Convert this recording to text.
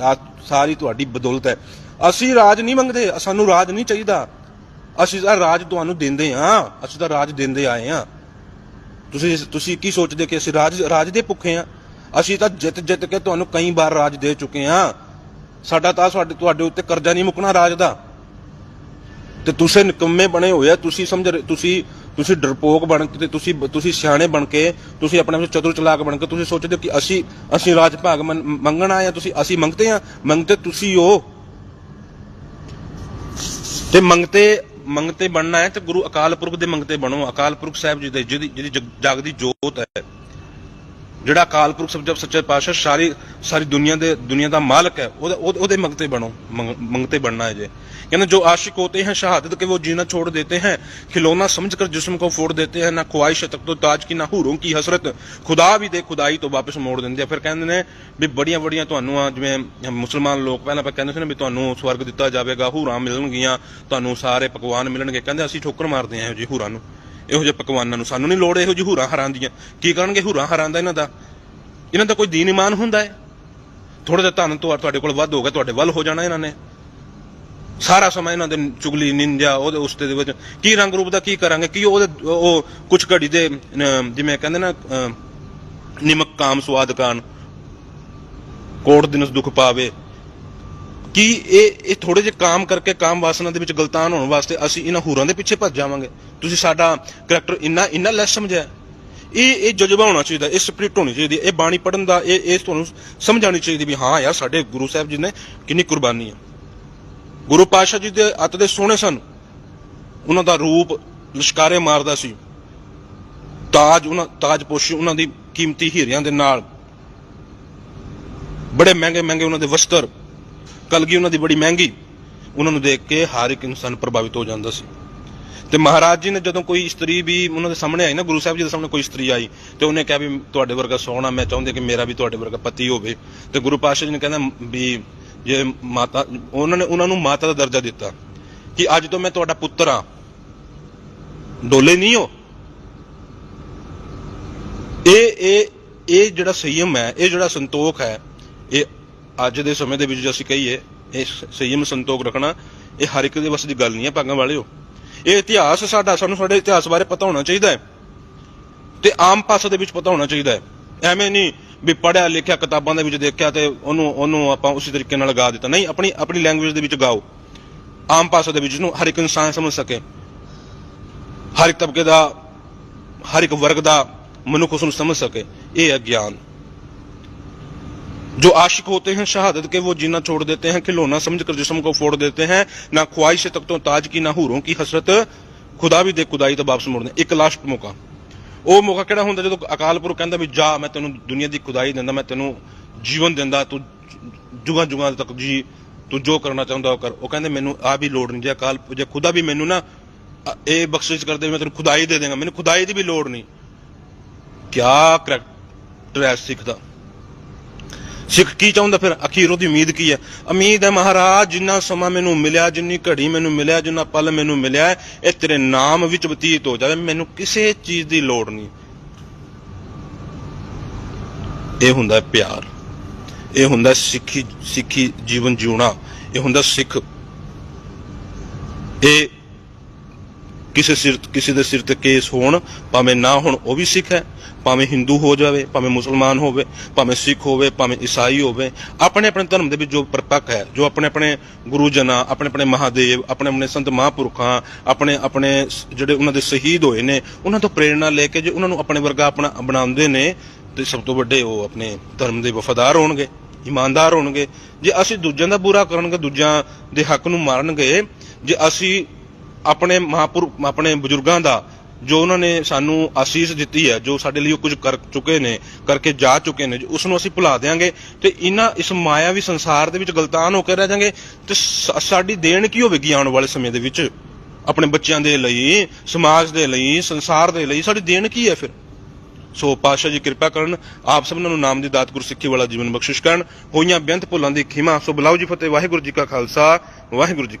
ਆ ਸਾਰੀ ਤੁਹਾਡੀ ਬਦੌਲਤ ਹੈ। ਅਸੀਂ ਰਾਜ ਨਹੀਂ ਮੰਗਦੇ, ਸਾਨੂੰ ਰਾਜ ਨਹੀਂ ਚਾਹੀਦਾ। ਅਸੀਂ ਤਾਂ ਰਾਜ ਤੁਹਾਨੂੰ ਦਿੰਦੇ ਆ ਅਸੀਂ ਤਾਂ ਰਾਜ ਦਿੰਦੇ ਆਏ ਆ ਤੁਸੀਂ ਤੁਸੀਂ ਕੀ ਸੋਚਦੇ ਕਿ ਅਸੀਂ ਰਾਜ ਰਾਜ ਦੇ ਭੁੱਖੇ ਆ ਅਸੀਂ ਤਾਂ ਜਿੱਤ ਜਿੱਤ ਕੇ ਤੁਹਾਨੂੰ ਕਈ ਵਾਰ ਰਾਜ ਦੇ ਚੁੱਕੇ ਆ ਸਾਡਾ ਤਾਂ ਤੁਹਾਡੇ ਤੁਹਾਡੇ ਉੱਤੇ ਕਰਜ਼ਾ ਨਹੀਂ ਮੁੱਕਣਾ ਰਾਜ ਦਾ। ਤੇ ਤੁਸੀਂ ਨਿਕੰਮੇ ਬਣੇ ਹੋਏ ਆ, ਤੁਸੀਂ ਸਮਝ ਰਹੇ- ਤੁਸੀਂ ਤੁਸੀਂ ਡਰਪੋਕ ਬਣ ਕੇ ਤੇ ਤੁਸੀਂ ਤੁਸੀਂ ਸਿਆਣੇ ਬਣ ਕੇ, ਤੁਸੀਂ ਆਪਣੇ ਵਿੱਚ ਚਤੁਰ ਚਲਾਕ ਬਣ ਕੇ, ਤੁਸੀਂ ਸੋਚਦੇ ਹੋ ਕਿ ਅਸੀਂ ਅਸੀਂ ਰਾਜ ਭਾਗ ਮੰਨ- ਮੰਗਣ ਆਏ ਆ, ਤੁਸੀਂ, ਅਸੀਂ ਮੰਗਤੇ ਆ, ਮੰਗਤੇ ਤੁਸੀਂ ਹੋ। ਤੇ ਮੰਗਤੇ ਮੰਗਤੇ ਬਣਨਾ ਹੈ ਤੇ ਗੁਰੂ ਅਕਾਲ ਪੁਰਖ ਦੇ ਮੰਗਤੇ ਬਣੋ, ਅਕਾਲ ਪੁਰਖ ਸਾਹਿਬ ਜੀ ਦੇ, ਜਿਹਦੀ ਜਿਹਦੀ ਜਗ- ਜਾਗਦੀ ਜੋਤ ਹੈ। ਜਿਹੜਾ ਅਕਾਲ ਪੁਰਖ ਸਬਜਬ ਸੱਚੇ ਪਾਤਸ਼ਾਹ ਸਾਰੀ ਸਾਰੀ ਦੁਨੀਆ ਦੇ ਦੁਨੀਆ ਦਾ ਮਾਲਕ ਹੈ, ਉਹਦੇ ਉਹਦੇ ਮੰਗਤੇ ਬਣੋ ਮੰਗਤੇ ਬਣਨਾ ਹੈ ਜੇ। ਕਹਿੰਦੇ ਜੋ ਆਸ਼ਿਕ ਹੋਤੇ ਹਨ ਸ਼ਹਾਦਤ ਕੇ ਉਹ ਜੀਣਾ ਛੋੜ ਦੇਤੇ ਹਨ ਖਿਲੌਨਾ ਸਮਝ ਕਰ ਜਿਸਮ ਕੋ ਫੋੜ ਦੇਤੇ ਹਨ ਨਾ ਖੁਆਇਸ਼ ਤੱਕ ਤੋਂ ਤਾਜ ਕੀ, ਨਾ ਹੂਰੋਂ ਕੀ ਹਸਰਤ। ਖੁਦਾ ਵੀ ਦੇ, ਖੁਦਾਈ ਤੋਂ ਵਾਪਸ ਮੋੜ ਦਿੰਦੇ ਆ। ਫਿਰ ਕਹਿੰਦੇ ਨੇ ਵੀ ਬੜੀਆਂ ਬੜੀਆਂ ਤੁਹਾਨੂੰ ਆ ਜਿਵੇਂ ਮੁਸਲਮਾਨ ਲੋਕ ਪਹਿਲਾਂ ਆਪਾਂ ਕਹਿੰਦੇ ਸੀ ਨਾ ਵੀ ਤੁਹਾਨੂੰ ਸਵਰਗ ਦਿੱਤਾ ਜਾਵੇਗਾ, ਹੂਰਾਂ ਮਿਲਣਗੀਆਂ, ਤੁਹਾਨੂੰ ਸਾਰੇ ਪਕਵਾਨ ਮਿਲਣਗੇ। ਕਹਿੰਦੇ ਅਸੀਂ ਠੋਕਰ ਮਾਰਦੇ ਆਂ ਜੀ ਹੂਰਾਂ ਨੂੰ। ਇਹੋ ਜਿਹੇ ਪਕਵਾਨਾਂ ਨੂੰ ਸਾਨੂੰ ਨਹੀਂ ਲੋੜ, ਇਹੋ ਜਿਹੀ ਹੂਰਾਂ ਹਰਾਂ ਦੀਆਂ। ਕੀ ਕਰਨਗੇ ਹੂਰਾਂ ਹਰਾਂ ਦਾ ਇਹਨਾਂ ਦਾ? ਇਹਨਾਂ ਦਾ ਕੋਈ ਦੀਨ ਇਮਾਨ ਹੁੰਦਾ ਹੈ? ਥੋੜਾ ਜਿਹਾ ਧਨ ਤੁਹਾਡੇ ਕੋਲ ਵੱਧ ਹੋਗਾ ਤੁਹਾਡੇ ਵੱਲ ਹੋ ਜਾਣਾ ਇਹਨਾਂ ਨੇ। ਸਾਰਾ ਸਮਾਂ ਇਹਨਾਂ ਦੇ ਚੁਗਲੀ ਨਿੰਦਿਆ ਉਹਦੇ ਉਸਤੇ ਦੇ ਵਿੱਚ ਕੀ ਰੰਗ ਰੂਪ ਦਾ ਕੀ ਕਰਾਂਗੇ? ਕੀ ਉਹਦੇ ਉਹ ਕੁਛ ਘੜੀ ਦੇ ਜਿਵੇਂ ਕਹਿੰਦੇ ਨਾ ਨਿਮਕ ਕਾਮ ਸਵਾਦ ਕਾਨ ਕੋਟ ਦਿਨਸ ਦੁਖ ਪਾਵੇ। ਕੀ ਇਹ ਇਹ ਥੋੜੇ ਜਿਹੇ ਕਾਮ ਕਰਕੇ ਕਾਮ ਵਾਸਨਾ ਦੇ ਵਿੱਚ ਗਲਤਾਨ ਹੋਣ ਵਾਸਤੇ ਅਸੀਂ ਇਹਨਾਂ ਹੂਰਾਂ ਦੇ ਪਿੱਛੇ ਭੱਜ ਜਾਵਾਂਗੇ। ਤੁਸੀਂ ਸਾਡਾ ਕਰੈਕਟਰ ਇੰਨਾ ਇੰਨਾ ਲੈਸ ਸਮਝਿਆ। ਇਹ ਇਹ ਜਜ਼ਬਾ ਹੋਣਾ ਚਾਹੀਦਾ, ਇਹ ਸਪਿਰਿਟ ਹੋਣੀ ਚਾਹੀਦੀ ਇਹ ਬਾਣੀ ਪੜਨ ਦਾ, ਇਹ ਇਹ ਤੁਹਾਨੂੰ ਸਮਝਾਣੀ ਚਾਹੀਦੀ ਵੀ ਹਾਂ ਯਾਰ ਸਾਡੇ ਗੁਰੂ ਸਾਹਿਬ ਜੀ ਨੇ ਕਿੰਨੀ ਕੁਰਬਾਨੀ ਹੈ ਗੁਰੂ ਪਾਤਸ਼ਾਹ ਜੀ ਦੇ ਅੱਤ ਦੇ ਸੋਹਣੇ ਸਨ। ਉਹਨਾਂ ਦਾ ਰੂਪ ਲਸ਼ਕਾਰੇ ਮਾਰਦਾ ਸੀ। ਤਾਜ ਉਹਨਾਂ, ਤਾਜ ਪੋਸ਼ੀ ਉਹਨਾਂ ਦੀ ਕੀਮਤੀ ਹੀਰਿਆਂ ਦੇ ਨਾਲ। ਬੜੇ ਮਹਿੰਗੇ ਮਹਿੰਗੇ ਉਹਨਾਂ ਦੇ ਵਸਤਰ। ਕਲਗੀ ਉਹਨਾਂ ਦੀ ਬੜੀ ਮਹਿੰਗੀ, ਉਹਨਾਂ ਨੂੰ ਦੇਖ ਕੇ ਹਰ ਇੱਕ ਇਨਸਾਨ ਪ੍ਰਭਾਵਿਤ ਹੋ ਜਾਂਦਾ ਸੀ। ਤੇ ਮਹਾਰਾਜ ਜੀ ਨੇ ਜਦੋਂ ਕੋਈ ਇਸਤਰੀ ਵੀ ਉਹਨਾਂ ਦੇ ਸਾਹਮਣੇ ਆਈ ਨਾ, ਗੁਰੂ ਸਾਹਿਬ ਜੀ ਦੇ ਸਾਹਮਣੇ ਕੋਈ ਇਸਤਰੀ ਆਈ ਤੇ ਉਹਨੇ ਕਿਹਾ ਵੀ ਤੁਹਾਡੇ ਵਰਗਾ ਸੋਹਣਾ, ਮੈਂ ਚਾਹੁੰਦੇ ਕਿ ਮੇਰਾ ਵੀ ਤੁਹਾਡੇ ਵਰਗਾ ਪਤੀ ਹੋਵੇ। ਤੇ ਗੁਰੂ ਪਾਤਸ਼ਾਹ ਜੀ ਨੇ ਕਹਿੰਦਾ ਵੀ ਜੇ ਮਾਤਾ, ਉਹਨਾਂ ਨੇ, ਉਹਨਾਂ ਨੂੰ ਮਾਤਾ ਦਾ ਦਰਜਾ ਦਿੱਤਾ ਕਿ ਅੱਜ ਤੋਂ ਮੈਂ ਤੁਹਾਡਾ ਪੁੱਤਰ ਆ ਡੋਲੇ ਨਹੀਂ ਹੋ। ਇਹ ਇਹ ਇਹ ਜਿਹੜਾ ਸੰਯਮ ਹੈ, ਇਹ ਜਿਹੜਾ ਸੰਤੋਖ ਹੈ, ਇਹ ਅੱਜ ਦੇ ਸਮੇਂ ਦੇ ਵਿੱਚ ਜੇ ਅਸੀਂ ਕਹੀਏ, ਇਹ ਸ- ਸੰਯਮ ਸੰਤੋਖ ਰੱਖਣਾ, ਇਹ ਹਰ ਇੱਕ ਦੇ ਵੱਸ ਦੀ ਗੱਲ ਨਹੀਂ ਹੈ, ਭਾਗਾਂ ਵਾਲਿਓ। ਇਹ ਇਤਿਹਾਸ ਸਾਡਾ, ਸਾਨੂੰ ਸਾਡੇ ਇਤਿਹਾਸ ਬਾਰੇ ਪਤਾ ਹੋਣਾ ਚਾਹੀਦਾ ਹੈ। ਤੇ ਆਮ ਭਾਸ਼ਾ ਦੇ ਵਿੱਚ ਪਤਾ ਹੋਣਾ ਚਾਹੀਦਾ ਹੈ। ਐਵੇਂ ਨਹੀਂ ਵੀ ਪੜਿਆ ਲਿਖਿਆ, ਕਿਤਾਬਾਂ ਦੇ ਵਿੱਚ ਦੇਖਿਆ ਤੇ ਉਹਨੂੰ ਉਹਨੂੰ ਆਪਾਂ ਉਸੇ ਤਰੀਕੇ ਨਾਲ ਗਾ ਦਿੱਤਾ। ਨਹੀਂ, ਆਪਣੀ ਆਪਣੀ ਲੈਂਗੁਏਜ ਦੇ ਵਿੱਚ ਗਾਓ। ਆਮ ਭਾਸ਼ਾ ਦੇ ਵਿੱਚ ਨੂੰ ਹਰ ਇੱਕ ਇਨਸਾਨ ਸਮਝ ਸਕੇ। ਹਰ ਇੱਕ ਤਬਕੇ ਦਾ, ਹਰ ਇੱਕ ਵਰਗ ਦਾ ਮਨੁੱਖ ਉਸ ਨੂੰ ਸਮਝ ਸਕੇ। ਇਹ ਹੈ ਗਿਆਨ। जो आशिक होते हैं शहादत के वो जीना छोड़ देते हैं खिलौना समझकर जिस्म को फोड़ देते हैं ना ख्वाहिश तक तो ताज की ना हूरों की हसरत ਖੁਦਾ ਵੀ ਦੇ ਖੁਦਾਈ ਤੋਂ ਵਾਪਸ ਮੁੜਨੇ ਇੱਕ ਲਾਸਟ ਮੌਕਾ ਉਹ ਮੌਕਾ ਕਿਹੜਾ ਹੁੰਦਾ ਜਦੋਂ ਅਕਾਲ ਪੁਰਖ ਕਹਿੰਦਾ ਵੀ ਜਾ ਮੈਂ ਤੈਨੂੰ ਦੁਨੀਆ ਦੀ ਖੁਦਾਈ ਦਿੰਦਾ ਮੈਂ ਤੈਨੂੰ ਜੀਵਨ ਦਿੰਦਾ ਤੂੰ ਜੁਗਾਂ ਜੁਗਾਂ ਤੱਕ ਜੀ ਤੂੰ ਜੋ ਕਰਨਾ ਚਾਹੁੰਦਾ ਉਹ ਕਰ ਉਹ ਕਹਿੰਦੇ ਮੈਨੂੰ ਆ ਵੀ ਲੋੜ ਨਹੀਂ ਜੇ ਅਕਾਲ ਜੇ ਖੁਦਾ ਵੀ ਮੈਨੂੰ ਨਾ ਅ, ਇਹ ਬਖਸ਼ਿਸ਼ ਕਰਦੇ ਵੀ ਮੈਂ ਤੈਨੂੰ ਖੁਦਾਈ ਦੇ ਦੇਵਾਂਗਾ ਮੈਨੂੰ ਖੁਦਾਈ ਦੀ ਵੀ ਲੋੜ ਨਹੀਂ ਕਿਆ ਕਰੈਕਟਰ ਹੈ ਸਿੱਖ ਦਾ ਸਿੱਖ ਕੀ ਚਾਹੁੰਦਾ ਫਿਰ? ਅਖੀਰ ਉਹਦੀ ਉਮੀਦ ਕੀ ਹੈ? ਉਮੀਦ ਹੈ ਮਹਾਰਾਜ, ਜਿੰਨਾ ਸਮਾਂ ਮੈਨੂੰ ਮਿਲਿਆ, ਜਿੰਨੀ ਘੜੀ ਮੈਨੂੰ ਮਿਲਿਆ, ਜਿੰਨਾ ਪਲ ਮੈਨੂੰ ਮਿਲਿਆ ਇਹ ਤੇਰੇ ਨਾਮ ਵਿੱਚ ਬਤੀਤ ਹੋ ਜਾਵੇ। ਮੈਨੂੰ ਕਿਸੇ ਚੀਜ਼ ਦੀ ਲੋੜ ਨਹੀਂ। ਇਹ ਹੁੰਦਾ ਪਿਆਰ। ਇਹ ਹੁੰਦਾ ਸਿੱਖੀ ਸਿੱਖੀ ਜੀਵਨ ਜਿਉਣਾ। ਇਹ ਹੁੰਦਾ ਸਿੱਖ। ਇਹ ਕਿਸੇ ਸਿਰ, ਕਿਸੇ ਦੇ ਸਿਰ ਤੇ ਕੇਸ ਹੋਣ, ਭਾਵੇਂ ਨਾ ਹੋਣ, ਉਹ ਵੀ ਸਿੱਖ ਹੈ। ਭਾਵੇਂ ਹਿੰਦੂ ਹੋ ਜਾਵੇ, ਭਾਵੇਂ ਮੁਸਲਮਾਨ ਹੋਵੇ, ਭਾਵੇਂ ਸਿੱਖ ਹੋਵੇ, ਭਾਵੇਂ ਈਸਾਈ ਹੋਵੇ, ਆਪਣੇ ਆਪਣੇ ਧਰਮ ਦੇ ਵਿੱਚ ਜੋ ਪਰਪੱਕ ਹੈ, ਜੋ ਆਪਣੇ ਆਪਣੇ ਗੁਰੂ ਜਨਾਂ ਆਪਣੇ ਆਪਣੇ ਮਹਾਦੇਵ, ਆਪਣੇ ਆਪਣੇ ਸੰਤ ਮਹਾਂਪੁਰਖਾਂ, ਆਪਣੇ ਆਪਣੇ ਜਿਹੜੇ ਉਹਨਾਂ ਦੇ ਸ਼ਹੀਦ ਹੋਏ ਨੇ, ਉਹਨਾਂ ਤੋਂ ਪ੍ਰੇਰਣਾ ਲੈ ਕੇ ਜੇ ਉਹਨਾਂ ਨੂੰ ਆਪਣੇ ਵਰਗਾ ਆਪਣਾ ਬਣਾਉਂਦੇ ਨੇ, ਤੇ ਸਭ ਤੋਂ ਵੱਡੇ ਉਹ ਆਪਣੇ ਧਰਮ ਦੇ ਵਫਾਦਾਰ ਹੋਣਗੇ, ਇਮਾਨਦਾਰ ਹੋਣਗੇ। ਜੇ ਅਸੀਂ ਦੂਜਿਆਂ ਦਾ ਬੁਰਾ ਕਰਨਗੇ, ਦੂਜਿਆਂ ਦੇ ਹੱਕ ਨੂੰ ਮਾਰਨਗੇ, ਜੇ ਅਸੀਂ ਆਪਣੇ ਮਹਾਂਪੁਰਖ ਆਪਣੇ ਬਜ਼ੁਰਗਾਂ ਦਾ, ਜੋ ਉਹਨਾਂ ਨੇ ਸਾਨੂੰ ਆਸੀਸ ਦਿੱਤੀ ਹੈ, ਜੋ ਸਾਡੇ ਲਈ ਉਹ ਕੁਝ ਕਰ ਚੁੱਕੇ ਨੇ, ਕਰਕੇ ਜਾ ਚੁੱਕੇ ਨੇ ਉਸ ਨੂੰ ਅਸੀਂ ਭੁਲਾ ਦੇਾਂਗੇ ਤੇ ਇਹਨਾਂ ਇਸ ਮਾਇਆਵੀ ਸੰਸਾਰ ਦੇ ਵਿੱਚ ਗਲਤਾਨ ਹੋ ਕੇ ਰਹਿ ਜਾਾਂਗੇ, ਤੇ ਸਾਡੀ ਦੇਣ ਕੀ ਹੋਵੇਗੀ ਆਉਣ ਵਾਲੇ ਸਮੇਂ ਦੇ ਵਿੱਚ? ਆਪਣੇ ਬੱਚਿਆਂ ਦੇ ਲਈ, ਸਮਾਜ ਦੇ ਲਈ, ਸੰਸਾਰ ਦੇ ਲਈ, ਸਾਡੀ ਦੇਣ ਕੀ ਹੈ ਫਿਰ? ਸੋ ਪਾਤਸ਼ਾਹ ਜੀ ਕਿਰਪਾ ਕਰਨ, ਆਪ ਸਭਨਾਂ ਨੂੰ ਨਾਮ ਦੀ ਦਾਤ ਗੁਰਸਿੱਖੀ ਵਾਲਾ ਜੀਵਨ ਬਖਸ਼ਿਸ਼ ਕਰਨ, ਹੋਈਆਂ ਬੇਅੰਤ ਭੁੱਲਾਂ ਦੀ ਖਿਮਾ, ਸੋ ਬੁਲਾਓ ਜੀ ਫਤਿਹ, ਵਾਹਿਗੁਰੂ ਜੀ ਕਾ ਖਾਲਸਾ, ਵਾਹਿਗੁਰੂ ਜੀ